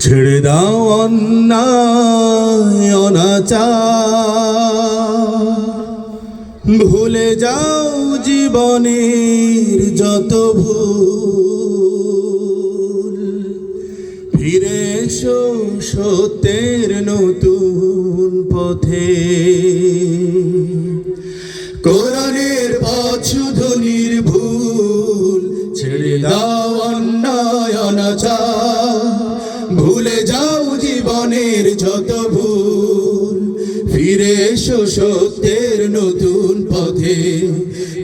ছেড়ে দাও অন্যায়, অনাচার। ভুলে যাও জীবনের যত ভুল। ফিরে এসো সত্যের নতুন পথে। কোরআনের পথ শুধু নির্ভুল। ছেড়ে দাও জীবনের যত ভুল, ফিরে এসো সত্যের নতুন পথে।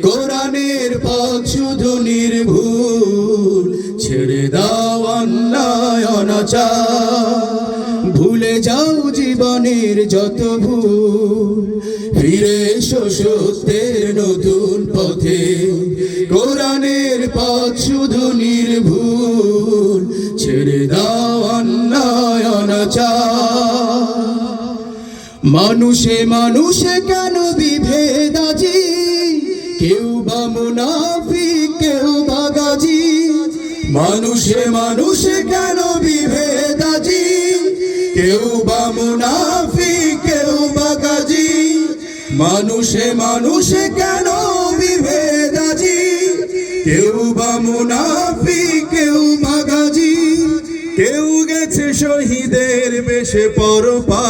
কোরআনের পথ শুধু নির্ভুল, ছেড়ে দাও অন্যায় ভুলে যাও জীবনের যত ভুল, ফিরে এসো সত্যের নতুন পথে। কোরআনের পথ শুধু নির্ভুল, ছেড়ে দাও অন্যায়, অনাচার। মানুষে মানুষে কেন বিভেদ আজি? কেউ বা মুনাফি কেউ বা গাজি। মানুষে মানুষে কেন বিভেদ আজি? কেউ বা মুনাফি কেউ বা গাজি। মানুষে মানুষে কেন বিভেদ আজি? কেউ বা মুনাফি কেউ বা কেউ গেছে শহীদের বেশে পরপা।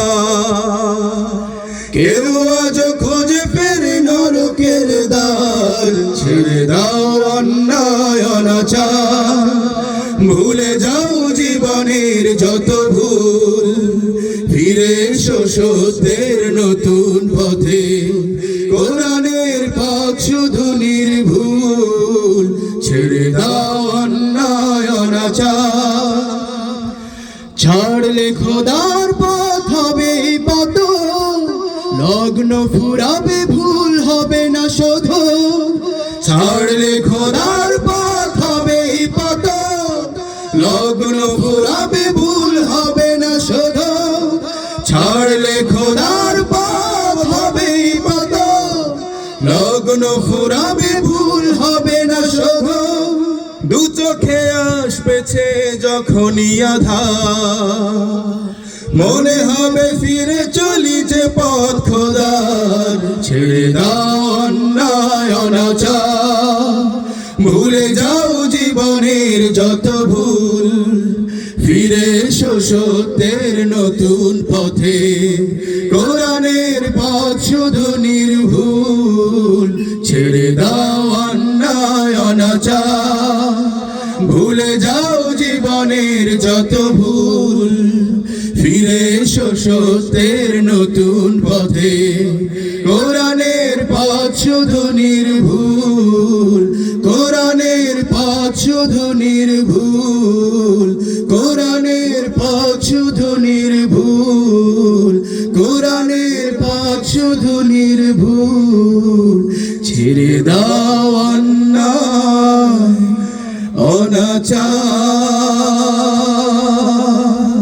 কেউ আজ খোঁজে ফেরে নরকের দ্বার। ছেড়ে দাও অন্যায় ভুলে যাও জীবনের যত ভুল। ফিরে সত্যের নতুন পথে। কোরআনের পথ শুধু নির্ভুল। ছেড়ে দাও অন্যায়, অনাচার। ছাড়লে খোদার পথ হবে পত লগ্ন ফুরাবে, ভুল হবে না শোধ। ছাড়লে খোদার পথ হবে পত লগ্ন ফুরাবে, ভুল হবে না শোধ। ছাড়লে খোদার পথ হবে পত লগ্ন ফুরাবে দু চোখে আসবেছে যখনই আধা মনে হবে ফিরে চলি যে পথ খোদার। ছেড়ে দাও অন্যায় ভুলে যাও জীবনের যত ভুল। ফিরে এসো সত্যের নতুন পথে। কোরআনের পথ শুধু নির্ভুল। ছেড়ে দাও অন্যায়, অনাচার। ভুলে যাও জীবনের যত ভুল, ফিরে সত্যের নতুন পথে। কোরআনের পথ শুধু নির্ভুল, কোরআনের পথ শুধু নির্ভুল, কোরআনের পথ শুধু নির্ভুল, কোরআনের পথ শুধু নির্ভুল। ছেড়ে দাও অনাচার